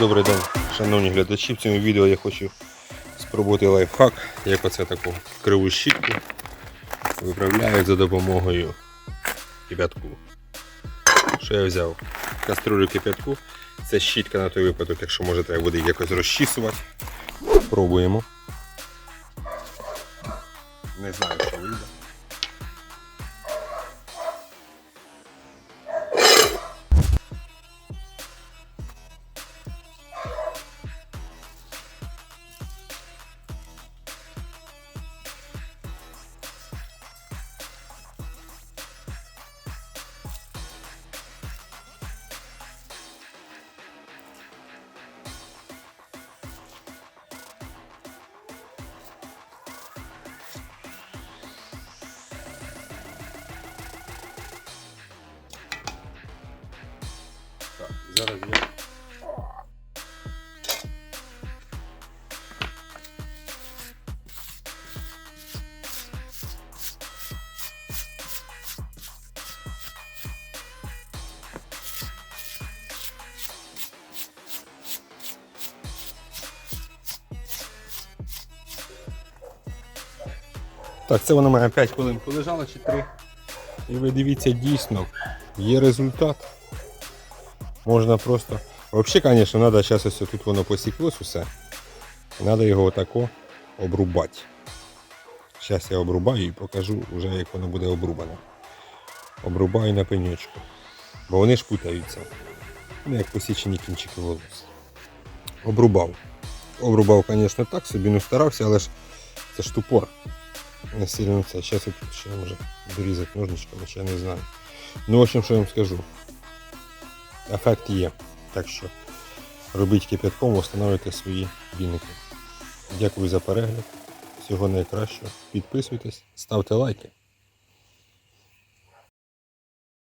Добрий день, шановні глядачі. В цьому відео я хочу спробувати лайфхак, як оце таку криву щітку виправляють за допомогою кипятку. Що я взяв? Каструлю кипятку. Це щітка на той випадок, якщо може треба буде якось розчісувати. Пробуємо. Не знаю, що вийде. Зараз я. Так, це воно має 5 хвилин полежало чи 3. І ви дивіться, дійсно, є результат. Можна просто. Взагалі, звісно, треба зараз ось тут воно посіклось усе. Треба його отако обрубати. Зараз я обрубаю і покажу вже, як воно буде обрубане. Обрубаю на пеньочку. Бо вони ж путаються. Ну, як посічені кінчики волос. Обрубав. Обрубав, звісно, так, собі не старався, але ж це ж тупор. Не сильно це. Зараз я тут ще може дорізати ножничками, ще не знаю. Ну, в общем, що я вам скажу. Ефект є. Так що робіть кипятком, встановлюйте свої віники. Дякую за перегляд. Всього найкращого. Підписуйтесь, ставте лайки.